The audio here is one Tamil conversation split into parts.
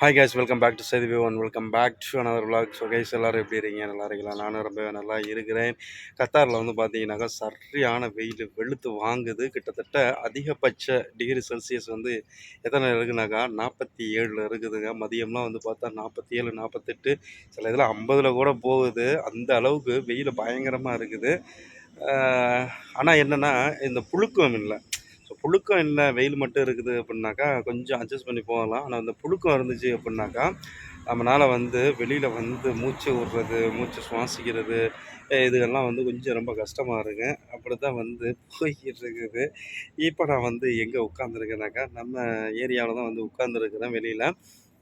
Hi guys welcome back to செய்தி one welcome back to another vlog. So guys எல்லோரும் எப்படி இருக்கீங்க? நல்லா இருக்கலாம் நானும் ரொம்ப நல்லா இருக்கிறேன். கத்தாரில் வந்து பார்த்தீங்கன்னாக்கா சரியான வெயில் வெளுத்து வாங்குது. கிட்டத்தட்ட அதிகபட்ச டிகிரி செல்சியஸ் வந்து எத்தனை இருக்குனாக்கா நாற்பத்தி ஏழில் இருக்குதுங்க. மதியம்லாம் வந்து பார்த்தா நாற்பத்தி ஏழு நாற்பத்தெட்டு சில இதில் ஐம்பதில் கூட போகுது. அந்த அளவுக்கு வெயில் பயங்கரமாக இருக்குது. ஆனால் என்னென்னா இந்த புழுக்கம் இல்லை. புழுக்கம் இல்லை வெயில் மட்டும் இருக்குது அப்படின்னாக்கா கொஞ்சம் அட்ஜஸ்ட் பண்ணி போகலாம். ஆனால் அந்த புழுக்கம் இருந்துச்சு அப்படின்னாக்கா நம்மளால் வந்து வெளியில் வந்து மூச்சு விடுறது மூச்சு சுவாசிக்கிறது அஹ் இதுகெல்லாம் வந்து கொஞ்சம் ரொம்ப கஷ்டமாக இருக்கு அப்படி தான் வந்து போய்கிட்டு இருக்குது இப்போ நான் வந்து எங்கே உட்காந்துருக்கேனாக்கா நம்ம ஏரியாவில் தான் வந்து உட்காந்துருக்குறேன் வெளியில்.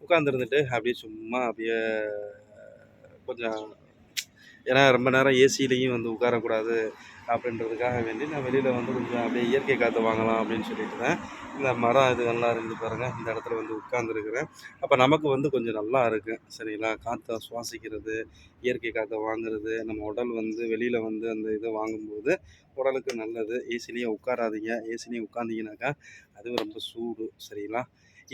உட்காந்துருந்துட்டு அப்படியே சும்மா அப்படியே கொஞ்சம் ஏன்னா ரொம்ப நேரம் ஏசிலையும் வந்து உட்காரக்கூடாது. அப்படின்றதுக்காக வேண்டி நான் வெளியில் வந்து கொஞ்சம் அப்படியே இயற்கை காற்று வாங்கலாம் அப்படின்னு சொல்லிட்டு தான் இந்த மரம் இதுகள்லாம் இருந்து பாருங்கள் இந்த இடத்துல வந்து உட்காந்துருக்குறேன் அப்போ நமக்கு வந்து கொஞ்சம் நல்லா இருக்கும் சரிங்களா? காற்றை சுவாசிக்கிறது இயற்கை காற்றை வாங்குறது நம்ம உடல் வந்து வெளியில் வந்து அந்த இதை வாங்கும்போது உடலுக்கு நல்லது. ஏசிலேயே உட்காராதீங்க. ஏசிலேயே உட்காந்திங்கனாக்கா அதுவும் ரொம்ப சூடு சரிங்களா?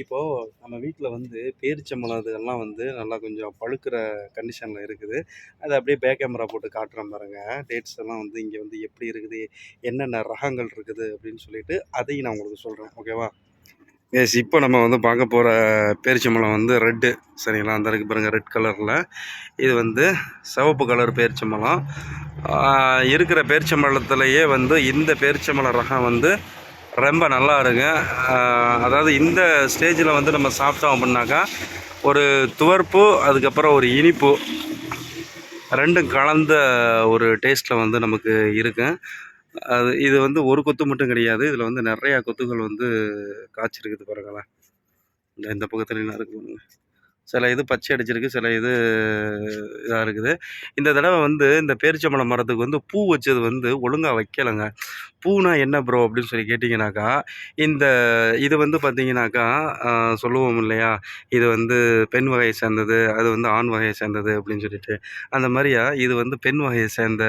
இப்போது நம்ம வீட்டில் வந்து பேரிச்சம்பழம் இதெல்லாம் வந்து நல்லா கொஞ்சம் பழுக்கிற கண்டிஷனில் இருக்குது. அதை அப்படியே பேக் கேமரா போட்டு காட்டுறேன் பாருங்க. டேட்ஸ் எல்லாம் வந்து இங்கே வந்து எப்படி இருக்குது? என்னென்ன ரகங்கள் இருக்குது? அப்படின்னு சொல்லிட்டு அதையும் நான் உங்களுக்கு சொல்கிறேன் ஓகேவா எஸ் இப்போ நம்ம வந்து பார்க்க போகிற பேரிச்சம்பழம் வந்து ரெட்டு சரிங்களா? அந்த இருக்கு பாருங்கள் ரெட் கலரில் இது வந்து சிவப்பு கலர் பேரிச்சம்பழம். இருக்கிற பேரிச்சம்பழத்துலேயே வந்து இந்த பேரிச்சம்பழம் ரகம் வந்து ரொம்ப நல்லா இருக்கும் அதாவது இந்த ஸ்டேஜில் வந்து நம்ம சாப்பிட்டோம் அப்படின்னாக்கா ஒரு துவர்ப்பு அதுக்கப்புறம் ஒரு இனிப்பு ரெண்டும் கலந்த ஒரு டேஸ்ட்டில் வந்து நமக்கு இருக்கும் அது இது வந்து ஒரு கொத்து மட்டும் கிடையாது. இதில் வந்து நிறையா கொத்துகள் வந்து காய்ச்சிருக்குது பாருங்களேன். இந்த இந்த பக்கத்துலலாம் இருக்குது சில இது பச்சை அடிச்சிருக்கு சில இது இதாக இருக்குது. இந்த தடவை வந்து இந்த பேரிச்சம்பழம் மரத்துக்கு வந்து பூ வச்சது வந்து ஒழுங்காக வைக்கலைங்க. பூனா என்ன ப்ரோ அப்படின்னு சொல்லி கேட்டிங்கனாக்கா இந்த இது வந்து பார்த்தீங்கன்னாக்கா சொல்லுவோம் இல்லையா? இது வந்து பெண் வகையை சேர்ந்தது அது வந்து ஆண் வகையை சேர்ந்தது அப்படின்னு சொல்லிட்டு. அந்த மாதிரியா? இது வந்து பெண் வகையை சேர்ந்த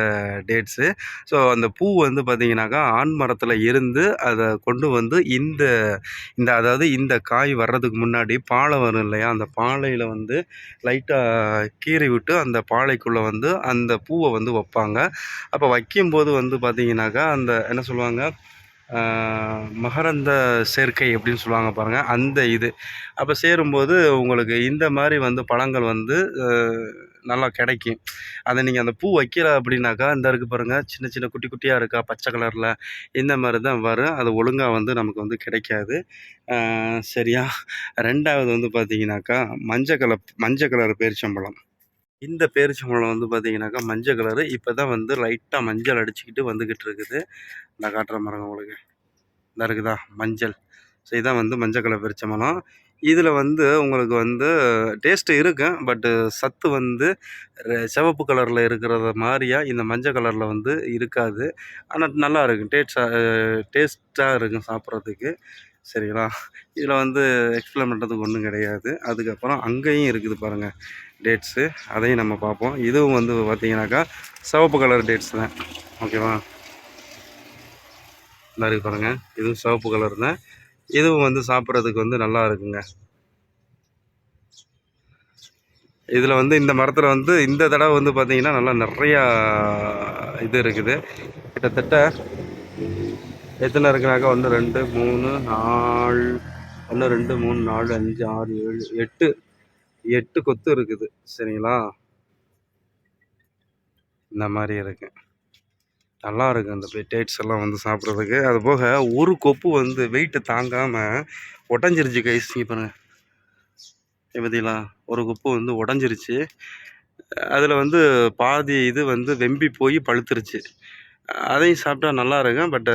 டேட்ஸு ஸோ அந்த பூ வந்து பார்த்திங்கனாக்கா ஆண் மரத்தில் இருந்து அதை கொண்டு வந்து இந்த இந்த அதாவது இந்த காய் வர்றதுக்கு முன்னாடி பாலை வரும் இல்லையா? அந்த பாலையில் வந்து லைட்டாக கீறி விட்டு அந்த பாலைக்குள்ளே வந்து அந்த பூவை வந்து வைப்பாங்க. அப்போ வைக்கும்போது வந்து பார்த்திங்கனாக்கா அந்த என்ன சொல்லுவாங்க. மகரந்த சேர்க்கை அப்படின்னு சொல்லுவாங்க பாருங்கள் அந்த இது. அப்போ சேரும்போது உங்களுக்கு இந்த மாதிரி வந்து பழங்கள் வந்து நல்லா கிடைக்கும். அதை நீங்கள் அந்த பூ வைக்கல அப்படின்னாக்கா இந்த இருக்குது பாருங்கள் சின்ன சின்ன குட்டி குட்டியாக இருக்கா பச்சை கலரில் இந்த மாதிரி தான் வரும். அது ஒழுங்காக வந்து நமக்கு வந்து கிடைக்காது. சரியா? ரெண்டாவது வந்து பார்த்தீங்கன்னாக்கா மஞ்சள் கலர் மஞ்சள் கலர் பேரிச்சம்பழம். இந்த பேரிச்சம்பழம் வந்து பார்த்தீங்கன்னாக்கா மஞ்சள் கலரு இப்போ தான் வந்து லைட்டாக மஞ்சள் அடிச்சுக்கிட்டு வந்துக்கிட்டு இருக்குது. இந்த காட்டுற மரம் உங்களுக்கு. இந்த இருக்குதா? மஞ்சள். ஸோ இதான் வந்து மஞ்சள் கலர் பேரிச்சம்பழம் இதில் வந்து உங்களுக்கு வந்து டேஸ்ட்டு இருக்கும் பட்டு சத்து வந்து ரெ- சிவப்பு கலரில் இருக்கிறத மாதிரியா இந்த மஞ்சள் கலரில் வந்து இருக்காது. ஆனால் நல்லா இருக்கும் டேஸ்டாக டேஸ்ட்டாக இருக்கும் சாப்பிட்றதுக்கு. சரிங்களா? இதில் வந்து எக்ஸ்பிளைன் பண்ணுறதுக்கு ஒன்றும் கிடையாது. அதுக்கப்புறம் அங்கேயும் இருக்குது பாருங்கள் டேட்ஸு அதையும் நம்ம பார்ப்போம். இதுவும் வந்து பார்த்தீங்கன்னாக்கா சிவப்பு கலர் டேட்ஸ் தான். ஓகேவா நல்லா இருக்குது பாருங்கள் இதுவும் சிவப்பு கலர் தான். இதுவும் வந்து சாப்பிட்றதுக்கு வந்து நல்லா இருக்குங்க. இதில் வந்து இந்த மரத்தில் வந்து இந்த தடவை வந்து பார்த்திங்கன்னா நல்லா நிறையா இது இருக்குது. கிட்டத்தட்ட எத்தனை இருக்குனாக்கா ஒன்று ரெண்டு மூணு நாலு. ஒன்று ரெண்டு மூணு நாலு அஞ்சு ஆறு ஏழு எட்டு. எட்டு கொத்து இருக்குது. சரிங்களா? இந்த மாதிரி இருக்கு. நல்லா இருக்கு அந்த டேட்ஸ் எல்லாம் வந்து சாப்பிட்றதுக்கு. அது போக ஒரு கொப்பு வந்து வெயிட்டு தாங்காமல் உடஞ்சிருச்சு கைஸ் பாருங்க. பார்த்தீங்களா ஒரு கொப்பு வந்து உடஞ்சிருச்சு. அதில் வந்து பாதி இது வந்து வெம்பி போய் பழுத்துருச்சு. அதையும் சாப்பிட்டா நல்லா இருக்கும். பட்டு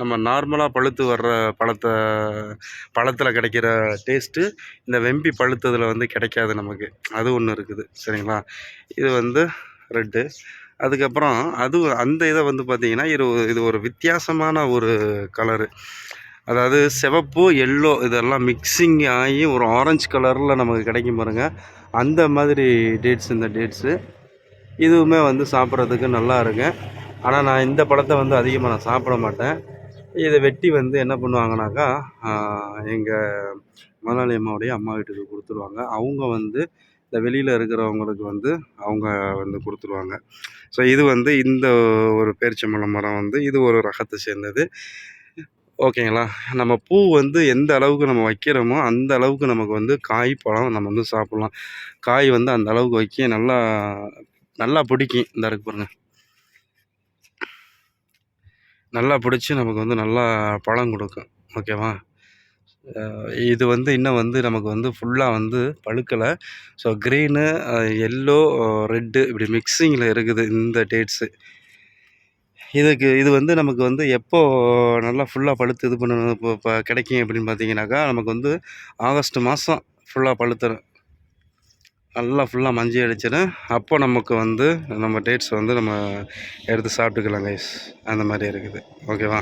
நம்ம நார்மலாக பழுத்து வர்ற பழத்தை பழத்தில் கிடைக்கிற டேஸ்ட்டு இந்த வெம்பி பழுத்ததில் வந்து கிடைக்காது நமக்கு. அது ஒன்று இருக்குது. சரிங்களா? இது வந்து ரெட்டு அதுக்கப்புறம் அது அந்த இதை வந்து பார்த்திங்கன்னா இது இது ஒரு வித்தியாசமான ஒரு கலரு அதாவது சிவப்பு எல்லோ இதெல்லாம் மிக்சிங் ஆகி ஒரு ஆரஞ்சு கலரில் நமக்கு கிடைக்கும் பாருங்க. அந்த மாதிரி டேட்ஸ் இந்த டேட்ஸு இதுவுமே வந்து சாப்பிட்றதுக்கு நல்லா இருக்கும் ஆனால் நான் இந்த பழத்தை வந்து அதிகமாக நான் சாப்பிட மாட்டேன். இதை வெட்டி வந்து என்ன பண்ணுவாங்கனாக்கா எங்கள் முதலாளி அம்மாவுடைய அம்மா வீட்டுக்கு கொடுத்துருவாங்க. அவங்க வந்து இந்த வெளியில் இருக்கிறவங்களுக்கு வந்து அவங்க வந்து கொடுத்துருவாங்க. ஸோ இது வந்து இந்த ஒரு பேரிச்சம்பழம் மரம் வந்து இது ஒரு ரகத்தை சேர்ந்தது. ஓகேங்களா? நம்ம பூ வந்து எந்த அளவுக்கு நம்ம வைக்கிறோமோ அந்த அளவுக்கு நமக்கு வந்து காய் பழம் நம்ம வந்து சாப்பிட்லாம். காய் வந்து அந்த அளவுக்கு வைக்க நல்லா நல்லா பிடிக்கும். இந்த இருக்கு பாருங்கள் நல்லா பிடிச்சி நமக்கு வந்து நல்லா பழம் கொடுக்கும். ஓகேவா இது வந்து இன்னும் வந்து நமக்கு வந்து ஃபுல்லாக வந்து பழுக்கலை. ஸோ க்ரீனு எல்லோ ரெட்டு இப்படி மிக்சிங்கில் இருக்குது இந்த டேட்ஸு இதுக்கு இது வந்து நமக்கு வந்து எப்போ நல்லா ஃபுல்லாக பழுத்து இது பண்ண இப்போ கிடைக்கும் அப்படின்னு பார்த்தீங்கன்னாக்கா நமக்கு வந்து ஆகஸ்ட் மாதம் ஃபுல்லாக பழுத்துறேன் நல்லா ஃபுல்லாக மஞ்சி அடிச்சிடும் அப்போ நமக்கு வந்து நம்ம டேட்ஸ் வந்து நம்ம எடுத்து சாப்பிட்டுக்கலாம் கைஸ் அந்த மாதிரி இருக்குது. ஓகேவா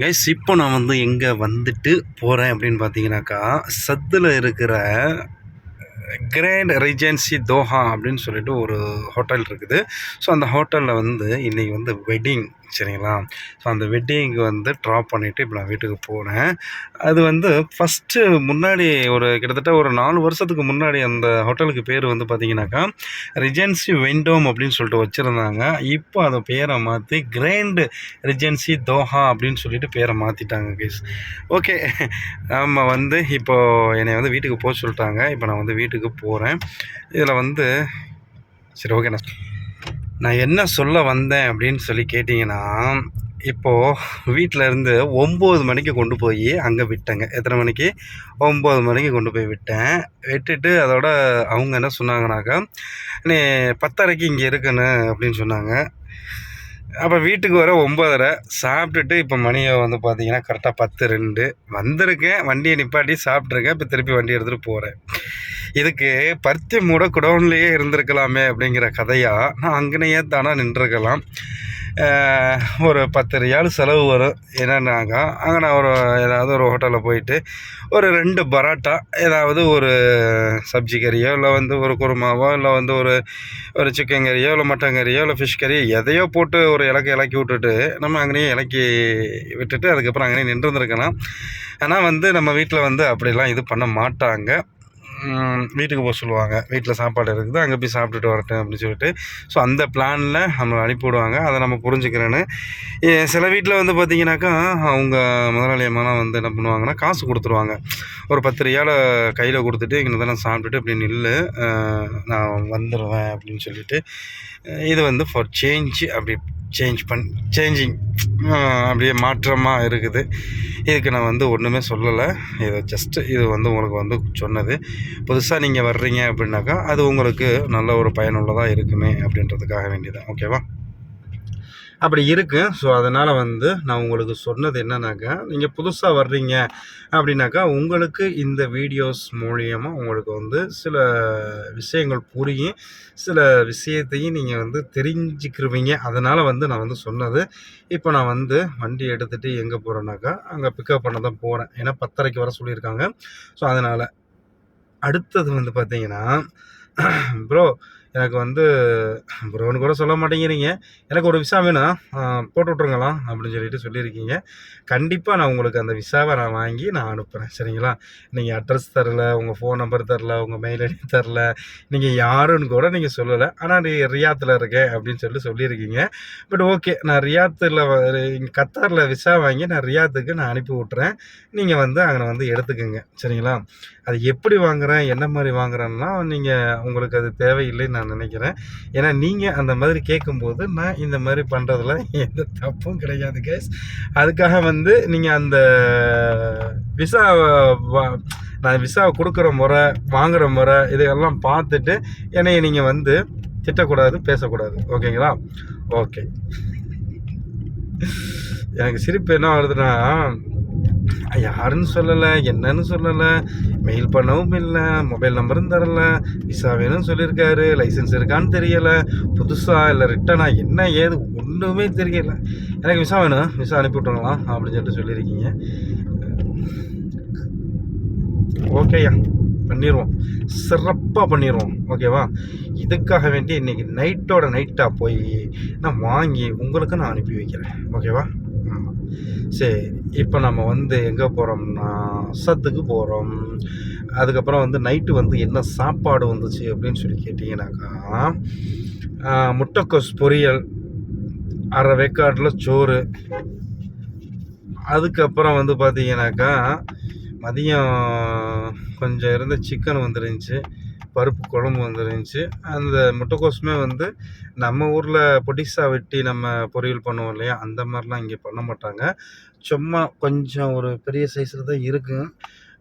கைஸ் இப்போ நான் வந்து எங்கே வந்துட்டு போகிறேன் அப்படின்னு பார்த்தீங்கன்னாக்கா சத்தில் இருக்கிற கிராண்ட் ரெஜென்சி தோஹா அப்படின்னு சொல்லிட்டு ஒரு ஹோட்டல் இருக்குது. ஸோ அந்த ஹோட்டலில் வந்து இன்றைக்கி வந்து வெட்டிங் சரிங்களா? ஸோ அந்த வெட்டிங்க்கு வந்து ட்ராப் பண்ணிவிட்டு இப்போ நான் வீட்டுக்கு போனேன் அது வந்து ஃபஸ்ட்டு முன்னாடி ஒரு கிட்டத்தட்ட ஒரு நாலு வருஷத்துக்கு முன்னாடி அந்த ஹோட்டலுக்கு பேர் வந்து பார்த்தீங்கன்னாக்கா ரிஜென்சி வெண்டோம் அப்படின்னு சொல்லிட்டு வச்சுருந்தாங்க. இப்போ அதை பேரை மாற்றி கிராண்ட் ரிஜென்சி தோஹா அப்படின்னு சொல்லிட்டு பேரை மாற்றிட்டாங்க கேஸ் ஓகே நம்ம வந்து இப்போது என்னை வந்து வீட்டுக்கு போக சொல்லிட்டாங்க. இப்போ நான் வந்து வீட்டுக்கு போகிறேன் இதில் வந்து சரி ஓகே நான் என்ன சொல்ல வந்தேன் அப்படின்னு சொல்லி கேட்டிங்கன்னா இப்போது வீட்டில் இருந்து ஒம்பது மணிக்கு கொண்டு போய் அங்கே விட்டேங்க. எத்தனை மணிக்கு? ஒம்பது மணிக்கு கொண்டு போய் விட்டேன். விட்டுட்டு அதோட அவங்க என்ன சொன்னாங்கனாக்கா நீ பத்தரைக்கு இங்கே இருக்கணும் அப்படின்னு சொன்னாங்க. அப்போ வீட்டுக்கு வர ஒம்பதரை சாப்பிட்டுட்டு இப்போ மணியை வந்து பார்த்தீங்கன்னா கரெக்டாக பத்து ரெண்டு வந்திருக்கேன். வண்டியை நிப்பாட்டி சாப்பிட்ருக்கேன் இப்போ திருப்பி வண்டி எடுத்துகிட்டு போகிறேன் இதுக்கு பருத்தி மூட குடவுன்லேயே இருந்திருக்கலாமே அப்படிங்கிற கதையாக நான் அங்கனையே தானே நின்றுருக்கலாம். ஒரு பத்து ரியால் செலவு வரும். என்னன்னாக்கா அங்கே நான் ஒரு ஏதாவது ஒரு ஹோட்டலில் போயிட்டு ஒரு ரெண்டு பரோட்டா ஏதாவது ஒரு சப்ஜி கறியோ இல்லை வந்து ஒரு குருமாவோ இல்லை வந்து ஒரு ஒரு சிக்கன் கறியோ இல்லை மட்டன் கறியோ இல்லை ஃபிஷ் கறியோ எதையோ போட்டு ஒரு இலக்கை இலக்கி விட்டுட்டு நம்ம அங்கேயே இலக்கி விட்டுட்டு அதுக்கப்புறம் அங்கேயே நின்றுருந்துருக்கலாம். ஆனால் வந்து நம்ம வீட்டில் வந்து அப்படிலாம் இது பண்ண மாட்டாங்க. வீட்டுக்கு போக சொல்லுவாங்க. வீட்டில் சாப்பாடு இருக்குது அங்கே போய் சாப்பிட்டுட்டு வரட்டும் அப்படின்னு சொல்லிட்டு. ஸோ அந்த பிளானில் நம்மளை அனுப்பி விடுவாங்க. அதை நம்ம புரிஞ்சுக்கிறேன்னு. ஏ, சில வீட்டில் வந்து பார்த்தீங்கன்னாக்கா அவங்க முதலாளி வந்து என்ன பண்ணுவாங்கன்னா காசு கொடுத்துருவாங்க. ஒரு பத்து ரியால கையில் கொடுத்துட்டு இங்கே தான் சாப்பிட்டுட்டு இப்படி நில்லு. நான் வந்துடுவேன் அப்படின்னு சொல்லிட்டு இது வந்து ஃபார் சேஞ்ச் அப்படி சேஞ்ச் பண் சேஞ்சிங் அப்படியே மாற்றமாக இருக்குது. இதுக்கு நான் வந்து ஒன்றுமே சொல்லலை. இது ஜஸ்ட்டு இது வந்து உங்களுக்கு வந்து சொன்னது. புதுசாக நீங்கள் வர்றீங்க அப்படின்னாக்கா அது உங்களுக்கு நல்ல ஒரு பயனுள்ளதாக இருக்குமே அப்படின்றதுக்காக வேண்டியதான் ஓகேவா அப்படி இருக்குது ஸோ அதனால் வந்து நான் உங்களுக்கு சொன்னது என்னன்னாக்கா நீங்கள் புதுசாக வர்றீங்க அப்படின்னாக்கா உங்களுக்கு இந்த வீடியோஸ் மூலியமாக உங்களுக்கு வந்து சில விஷயங்கள் புரியும். சில விஷயத்தையும் நீங்கள் வந்து தெரிஞ்சுக்கிருவீங்க. அதனால் வந்து நான் வந்து சொன்னது. இப்போ நான் வந்து வண்டி எடுத்துகிட்டு எங்கே போகிறேன்னாக்கா அங்கே பிக்கப் பண்ண தான் போகிறேன் ஏன்னா பத்தரைக்கு வர சொல்லியிருக்காங்க. ஸோ அதனால் அடுத்தது வந்து பார்த்தீங்கன்னா ப்ரோ எனக்கு வந்து ப்ரோன்னு கூட சொல்ல மாட்டேங்கிறீங்க. எனக்கு ஒரு விசா வேணும். போட்டு விட்ருங்களா அப்படின்னு சொல்லிட்டு சொல்லியிருக்கீங்க. கண்டிப்பாக நான் உங்களுக்கு அந்த விசாவை நான் வாங்கி நான் அனுப்புகிறேன் சரிங்களா? நீங்கள் அட்ரஸ் தரல உங்கள் ஃபோன் நம்பர் தரல உங்கள் மெயில் ஐடி தரல நீங்கள் யாருன்னு கூட நீங்கள் சொல்லலை. ஆனால் நீ ரியாத்தில் இருக்கேன் அப்படின்னு சொல்லி சொல்லியிருக்கீங்க. பட் ஓகே நான் ரியாத்தில் இங்கே கத்தாரில் விசா வாங்கி நான் ரியாத்துக்கு நான் அனுப்பி விட்றேன் நீங்கள் வந்து அங்கே வந்து எடுத்துக்கோங்க. சரிங்களா? அது எப்படி வாங்குறேன் என்ன மாதிரி வாங்குறேன்னா நீங்கள் உங்களுக்கு அது தேவையில்லைன்னு நான் நினைக்கிறேன். ஏன்னா நீங்கள் அந்த மாதிரி கேட்கும்போது நான் இந்த மாதிரி பண்ணுறதுல எந்த தப்பும் கிடையாது கேஸ் அதுக்காக வந்து நீங்கள் அந்த விசா நான் விசாவை கொடுக்குற முறை வாங்குகிற முறை இதையெல்லாம் பார்த்துட்டு என்னைய நீங்கள் வந்து திட்டக்கூடாது பேசக்கூடாது. ஓகேங்களா? ஓகே. எனக்கு சிரிப்பு என்ன வருதுன்னா யாருன்னு சொல்லலை என்னன்னு சொல்லலை மெயில் பண்ணவும் இல்லை மொபைல் நம்பரும் தரல விசா வேணும்னு சொல்லியிருக்காரு லைசன்ஸ் இருக்கான்னு தெரியலை புதுசாக இல்லை ரிட்டனா என்ன ஏது ஒன்றுமே தெரியல. எனக்கு விசா வேணும் விசா அனுப்பி விட்ருங்களா அப்படின்னு சொல்லிட்டு சொல்லியிருக்கீங்க. ஓகேயா பண்ணிடுவோம் சிறப்பாக பண்ணிடுவோம் ஓகேவா இதுக்காக வேண்டி இன்றைக்கி நைட்டோட நைட்டாக போய் நான் வாங்கி உங்களுக்கு நான் அனுப்பி வைக்கிறேன். ஓகேவா சரி இப்போ நம்ம வந்து எங்கே போகிறோம்னா சத்துக்கு போகிறோம் அதுக்கப்புறம் வந்து நைட்டு வந்து என்ன சாப்பாடு வந்துச்சு அப்படின்னு சொல்லி கேட்டிங்கனாக்கா முட்டைக்கோஸ் பொரியல் அரை வேக்காட்டில் சோறு. அதுக்கப்புறம் வந்து பார்த்தீங்கன்னாக்கா மதியம் கொஞ்சம் இருந்த சிக்கன் வந்துருந்துச்சு. பருப்பு குழம்பு வந்துருந்துச்சு. அந்த முட்டைக்கோஸுமே வந்து நம்ம ஊரில் பொடிசா வெட்டி நம்ம பொரியல் பண்ணுவோம் இல்லையா? அந்த மாதிரிலாம் இங்கே பண்ண மாட்டாங்க. சும்மா கொஞ்சம் ஒரு பெரிய சைஸில் தான் இருக்கும்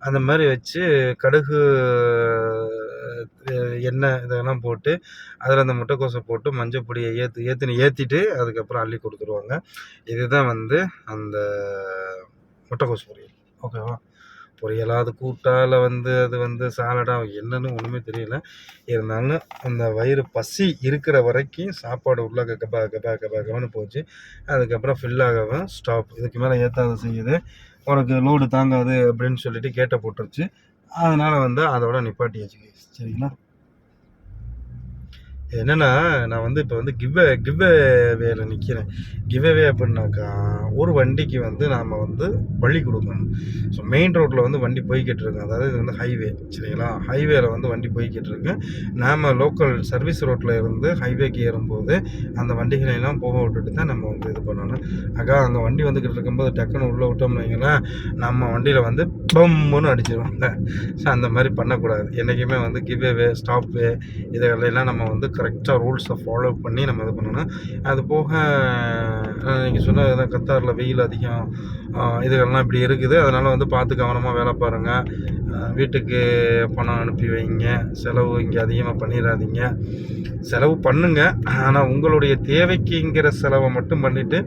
அந்த மாதிரி வச்சு கடுகு எண்ணெய் இதெல்லாம் போட்டு அதில் அந்த முட்டைக்கோஸை போட்டு மஞ்சள் பொடியை ஏற்று ஏற்றினு ஏற்றிட்டு அதுக்கப்புறம் அள்ளி கொடுத்துருவாங்க. இதுதான் வந்து அந்த முட்டைக்கோஸ் பொரியல். ஓகேவா? புரியலாது அது வந்து அது வந்து சாலடா என்னன்னு ஒன்றுமே தெரியல. இருந்தாலும் அந்த வயிறு பசி இருக்கிற வரைக்கும் சாப்பாடு உள்ள கபா கபா கபா கபான்னு போச்சு. அதுக்கப்புறம் ஃபில் ஆகவும் ஸ்டாப் இதுக்கு மேலே ஏற்றாத செய்யுது. உனக்கு லோடு தாங்காது அப்படின்னு சொல்லிட்டு கேட்ட போட்டுருச்சு. அதனால் வந்து அதோட நிப்பாட்டியாச்சு guys. சரிங்களா? என்னென்னா நான் வந்து இப்போ வந்து கிவ் கிவ் வேல நிற்கிறேன் கிவ்அவே அப்படின்னாக்கா ஒரு வண்டிக்கு வந்து நாம் வந்து வழி கொடுக்கணும். ஸோ மெயின் ரோட்டில் வந்து வண்டி போய்கிட்டு இருக்கு. அதாவது இது வந்து ஹைவே சரிங்களா? ஹைவேல வந்து வண்டி போய்கிட்டு இருக்கு. நாம் லோக்கல் சர்வீஸ் ரோட்டில் இருந்து ஹைவேக்கு ஏறும்போது அந்த வண்டிகளை எல்லாம் போக விட்டுட்டு தான் நம்ம வந்து இது பண்ணணும். அக்கா அங்கே வண்டி வந்துக்கிட்டு இருக்கும்போது டக்குன்னு உள்ளே விட்டோம்னு வைங்களேன் நம்ம வண்டியில் வந்து பம்முன்னு அடிச்சிருவாங்க ஸோ அந்த மாதிரி பண்ணக்கூடாது. என்றைக்குமே வந்து கிவ்வே ஸ்டாப் வே இதெல்லாம் நம்ம வந்து கரெக்டாக ரூல்ஸை ஃபாலோ பண்ணி நம்ம இது பண்ணணும். அது போக நீங்கள் சொன்ன கத்தாரில் வெயில் அதிகம். இதுகள்லாம் இப்படி இருக்குது. அதனால் வந்து பார்த்து கவனமாக வேலை பாருங்கள் வீட்டுக்கு பணம் அனுப்பி வைங்க. செலவு இங்கே அதிகமாக பண்ணிடாதீங்க. செலவு பண்ணுங்க. ஆனால் உங்களுடைய தேவைக்குங்கிற செலவை மட்டும் பண்ணிவிட்டு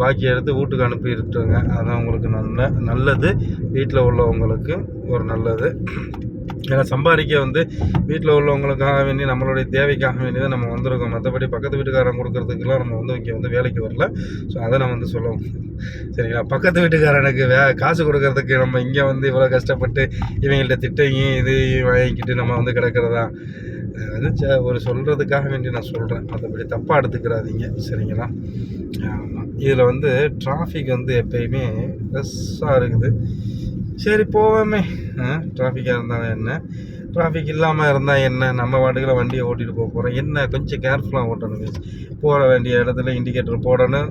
பாக்கி எடுத்து வீட்டுக்கு அனுப்பிட்டுருங்க அதான் உங்களுக்கு நல்ல நல்லது. வீட்டில் உள்ளவங்களுக்கு ஒரு நல்லது. ஏன்னா சம்பாதிக்க வந்து வீட்டில் உள்ளவங்களுக்காக வேண்டி நம்மளுடைய தேவைக்காக வேண்டி தான் நம்ம வந்திருக்கோம். மற்றபடி பக்கத்து வீட்டுக்காரன் கொடுக்கறதுக்கெல்லாம் நம்ம வந்து இங்கே வந்து வேலைக்கு வரல. ஸோ அதை நான் வந்து சொல்லுவோம் சரிங்களா? பக்கத்து வீட்டுக்காரனுக்கு வே காசு கொடுக்கறதுக்கு நம்ம இங்கே வந்து இவ்வளோ கஷ்டப்பட்டு இவங்கள்ட்ட திட்டங்கி இது வாங்கிக்கிட்டு நம்ம வந்து கிடக்கிறதா? அது வந்து ச- ஒரு சொல்கிறதுக்காக வேண்டி நான் சொல்கிறேன் மற்றபடி தப்பாக எடுத்துக்கிறாதீங்க. சரிங்களா? ஆமாம் இதில் வந்து டிராஃபிக் வந்து எப்பயுமே ரஷ்ஷாக இருக்குது. சரி போவோமே. டிராஃபிக்காக இருந்தாலும் என்ன? டிராஃபிக் இல்லாமல் இருந்தால் என்ன? நம்ம வாட்டுக்கில் வண்டியை ஓட்டிகிட்டு போக போகிறோம் என்ன? கொஞ்சம் கேர்ஃபுல்லாக ஓட்டணும் போட வேண்டிய இடத்துல இண்டிகேட்டர் போடணும்.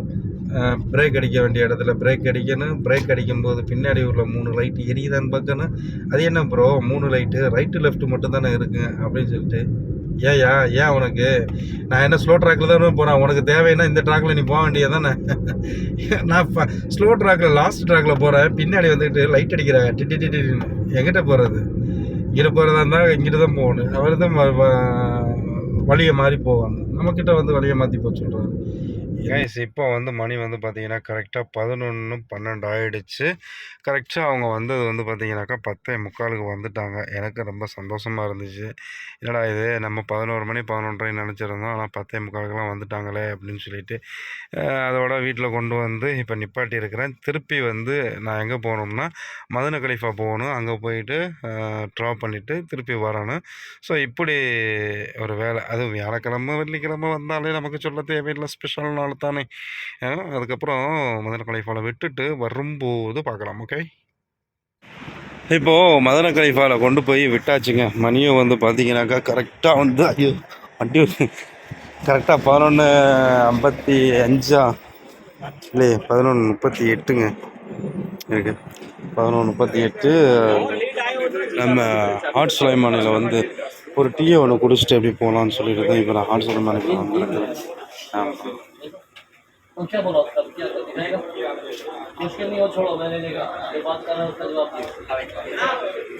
பிரேக் அடிக்க வேண்டிய இடத்துல பிரேக் அடிக்கணும். பிரேக் அடிக்கும்போது பின்னாடி உள்ள மூணு லைட்டு எரியுதான்னு பார்க்கணும். அது என்ன ப்ரோ மூணு லைட்டு ரைட்டு லெஃப்ட் மட்டும் தானே இருக்குங்க அப்படின்னு சொல்லிட்டு ஏயா ஏன் உனக்கு? நான் என்ன ஸ்லோ ட்ராக்கில் தானே போகிறேன் உனக்கு தேவைன்னா இந்த ட்ராக்கில் நீ போக வேண்டியதானே நான் ஸ்லோ ட்ராக்கில் லாஸ்ட் ட்ராக்கில் போகிறேன் பின்னாடி வந்துட்டு லைட் அடிக்கிறாங்க டிட்டி டிட்டி எங்கிட்ட போகிறது இங்கிட்ட போகிறதா இருந்தால் இங்கிட்ட தான் போகணும். அவர் தான் வழியை மாறி போவாங்க. நம்மக்கிட்ட வந்து வழியை மாற்றி போக சொல்கிறாரு கைஸ் இப்போ வந்து மணி வந்து பார்த்தீங்கன்னா கரெக்டாக பதினொன்று பன்னெண்டு ஆயிடுச்சு. கரெக்டாக அவங்க வந்தது வந்து பார்த்தீங்கன்னாக்கா பத்தே முக்காலுக்கு வந்துட்டாங்க. எனக்கு ரொம்ப சந்தோஷமாக இருந்துச்சு. என்னடா இது நம்ம பதினோரு மணி பதினொன்றரை நினச்சிருந்தோம். ஆனால் பத்தே முக்காலுக்கெல்லாம் வந்துட்டாங்களே அப்படின்னு சொல்லிட்டு அதோட வீட்டில் கொண்டு வந்து இப்போ நிப்பாட்டி இருக்கிறேன் திருப்பி வந்து நான் எங்கே போகணும்னா மதுன கலிஃபா போகணும். அங்கே போயிட்டு ட்ராப் பண்ணிவிட்டு திருப்பி வரணும். ஸோ இப்படி ஒரு வேலை. அதுவும் வியாழக்கிழமை வெள்ளிக்கிழமை வந்தாலே நமக்கு சொல்ல தேவையில்லை. ஸ்பெஷல் நாள் தானே அதுக்கப்புறம் மதன கலிஃபாவில் விட்டுட்டு வரும்போது பார்க்கலாம் ஓகே? இப்போது மதன ஃபாலை கொண்டு போய் விட்டாச்சுங்க. மணியும் வந்து பார்த்தீங்கன்னாக்கா கரெக்டாக வந்து ஐயோ வண்டி கரெக்டாக பதினொன்று ஐம்பத்தி அஞ்சா? இல்லையே பதினொன்று முப்பத்தி எட்டுங்க. இருக்கு. பதினொன்று முப்பத்தி எட்டு நம்ம ஹாட் சுலைமானியில் வந்து ஒரு டீயை ஒன்று குடிச்சிட்டு எப்படி போகலான்னு சொல்லிட்டு தான் இப்போ நான் ஹாட் சுலைமானில் வந்துருக்கிறேன் ஆமாம் वो क्या बोला उसका क्या कर दिखाएगा मुश्किल नहीं हो छोड़ो मैंने देखा जो बात कर रहा है उसका जवाब दो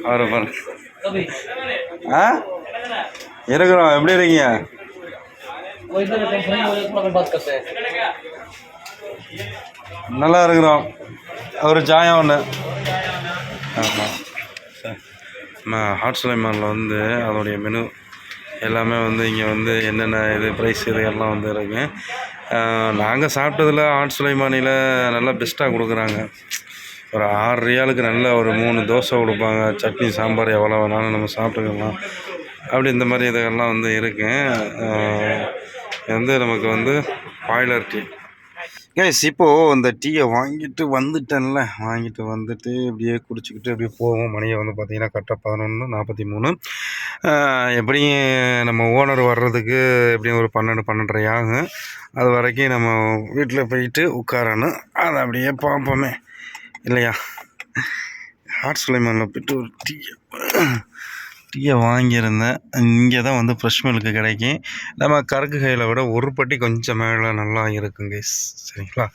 அவரை பாரு कभी ஆ இருக்கிறோம் எப்படி இருக்கீங்க वो इधर टेंशन नहीं हो जाए थोड़ा बात करते हैं நல்லா இருக்கிறோம் ஒரு சாயம் ஒன்று ஆமாம் நம்ம ஹாட் சுலைமானில் வந்து அதோடைய மெனு எல்லாமே வந்து இங்கே வந்து என்னென்ன இது ப்ரைஸ் இது எல்லாம் வந்து இருக்கு. நாங்கள் சாப்பிட்டதில் ஆட் சுலைமானியில் நல்லா பெஸ்ட்டாக கொடுக்குறாங்க. ஒரு ஆறு ரியாலுக்கு நல்ல ஒரு மூணு தோசை கொடுப்பாங்க சட்னி சாம்பார் எவ்வளோ வேணாலும் நம்ம சாப்பிட்டுக்கலாம். அப்படி இந்த மாதிரி இதெல்லாம் வந்து இருக்கு. வந்து நமக்கு வந்து பாய்லர் டீ கைஸ் இப்போது அந்த டீயை வாங்கிட்டு வந்துட்டேன்ல. வாங்கிட்டு வந்துட்டு இப்படியே குடிச்சிக்கிட்டு அப்படியே போவோம். மணியை வந்து பார்த்தீங்கன்னா கரெக்டாக பதினொன்று நாற்பத்தி மூணு. எப்படியும் நம்ம ஓனர் வர்றதுக்கு எப்படியும் ஒரு பன்னெண்டு பன்னெண்டரை ஆகும். அது வரைக்கும் நம்ம வீட்டில் போயிட்டு உட்காரணும். அதை அப்படியே பார்ப்போமே. இல்லையா? ஹாட் சுலைமானில் போய்ட்டு ஒரு டீ. டீயை வாங்கியிருந்தேன். இங்கே தான் வந்து ஃப்ரெஷ் மில்க்கு கிடைக்கும். நம்ம கறக்கு கையில் விட ஒரு பட்டி கொஞ்சம் மேலே நல்லா இருக்குங்க சரிங்களா?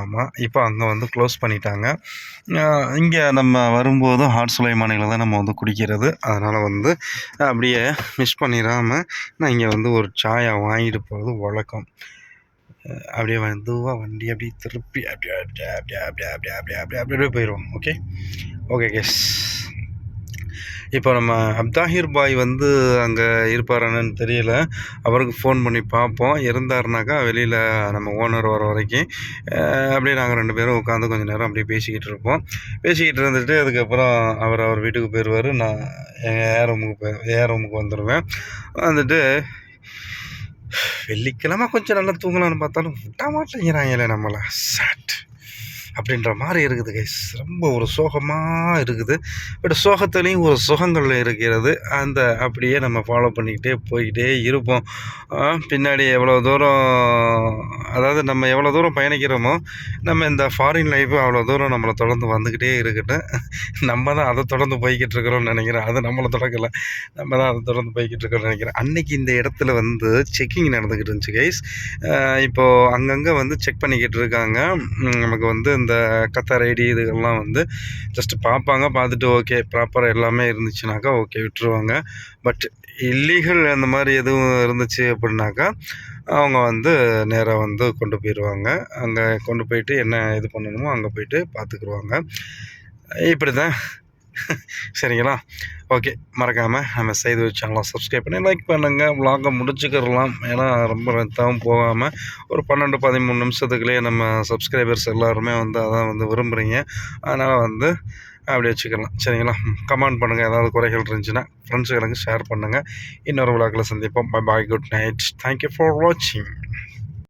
ஆமாம் இப்போ அங்கே வந்து க்ளோஸ் பண்ணிட்டாங்க. இங்கே நம்ம வரும்போதும் ஹாட் சுலைமானில் தான் நம்ம வந்து குடிக்கிறது. அதனால் வந்து அப்படியே மிஸ் பண்ணிடாமல் நான் இங்கே வந்து ஒரு சாயை வாங்கிட்டு போகிறது வழக்கம். அப்படியே மெதுவாக வண்டி அப்படியே திருப்பி அப்படியே அப்படியே அப்படியே அப்படியே அப்படியே அப்படியே அப்படியே அப்படியே போயிடுவோம். ஓகே ஓகே கேஸ் இப்போ நம்ம அப்தாஹிர் பாய் வந்து அங்கே இருப்பாரான்னு தெரியல. அவருக்கு ஃபோன் பண்ணி பார்ப்போம் இருந்தாருனாக்கா வெளியில் நம்ம ஓனர் வர வரைக்கும் அப்படியே நாங்கள் ரெண்டு பேரும் உட்காந்து கொஞ்சம் நேரம் அப்படியே பேசிக்கிட்டு இருப்போம். பேசிக்கிட்டு இருந்துட்டு அதுக்கப்புறம் அவர் அவர் வீட்டுக்கு போயிடுவார் நான் ஏர் ரூமுக்கு போய் ஏர் ரூமுக்கு வந்துடுவேன் வந்துட்டு வெள்ளிக்கிழமை கொஞ்சம் நல்லா தூங்கலாம்னு பார்த்தாலும் விட மாட்டேங்கிறாங்களே நம்மளை. சாட். அப்படின்ற மாதிரி இருக்குது கைஸ் ரொம்ப ஒரு சோகமாக இருக்குது. பட் சோகத்துலேயும் ஒரு சுகங்கள் இருக்கிறது. அந்த அப்படியே நம்ம ஃபாலோ பண்ணிக்கிட்டே போய்கிட்டே இருப்போம். பின்னாடி எவ்வளோ தூரம் அதாவது நம்ம எவ்வளோ தூரம் பயணிக்கிறோமோ நம்ம இந்த ஃபாரின் லைஃப் அவ்வளோ தூரம் நம்மளை தொடர்ந்து வந்துக்கிட்டே இருக்கட்டும் நம்ம தான் அதை தொடர்ந்து போய்கிட்டு இருக்கிறோம்னு நினைக்கிறேன். அது நம்மளை தொடக்கலை. நம்ம தான் அதை தொடர்ந்து போய்கிட்டு இருக்கோம்னு நினைக்கிறேன். அன்றைக்கி இந்த இடத்துல வந்து செக்கிங் நடந்துக்கிட்டு இருந்துச்சு கைஸ் இப்போது அங்கங்கே வந்து செக் பண்ணிக்கிட்டு இருக்காங்க. நமக்கு வந்து இந்த கத்தார் ஐடி இதுகள்லாம் வந்து ஜஸ்ட் பார்ப்பாங்க பார்த்துட்டு ஓகே ப்ராப்பராக எல்லாமே இருந்துச்சுனாக்கா ஓகே விட்டுருவாங்க. பட் இல்லீகல் அந்த மாதிரி எதுவும் இருந்துச்சு அப்படின்னாக்கா அவங்க வந்து நேராக வந்து கொண்டு போயிடுவாங்க அங்கே கொண்டு போயிட்டு என்ன இது பண்ணணுமோ அங்கே போயிட்டு பார்த்துக்குருவாங்க. இப்படி தான் சரிங்களா? ஓகே மறக்காமல் நம்ம செய்து வச்சாங்களாம் சப்ஸ்கிரைப் பண்ணி லைக் பண்ணுங்கள் vlog-அ முடிச்சுக்கிறலாம் ஏன்னா ரொம்ப ரத்தாகவும் போகாமல் ஒரு பன்னெண்டு பதிமூணு நிமிஷத்துக்குள்ளேயே நம்ம சப்ஸ்கிரைபர்ஸ் எல்லாருமே வந்து அதான் வந்து விரும்புகிறீங்க அதனால் வந்து அப்படி வச்சுக்கலாம் சரிங்களா? கமெண்ட் பண்ணுங்கள் ஏதாவது குறைகள் இருந்துச்சுன்னா ஃப்ரெண்ட்ஸுகளுக்கு ஷேர் பண்ணுங்கள் இன்னொரு விழாக்களை சந்திப்போம். Bye bye good night thank you for வாட்சிங்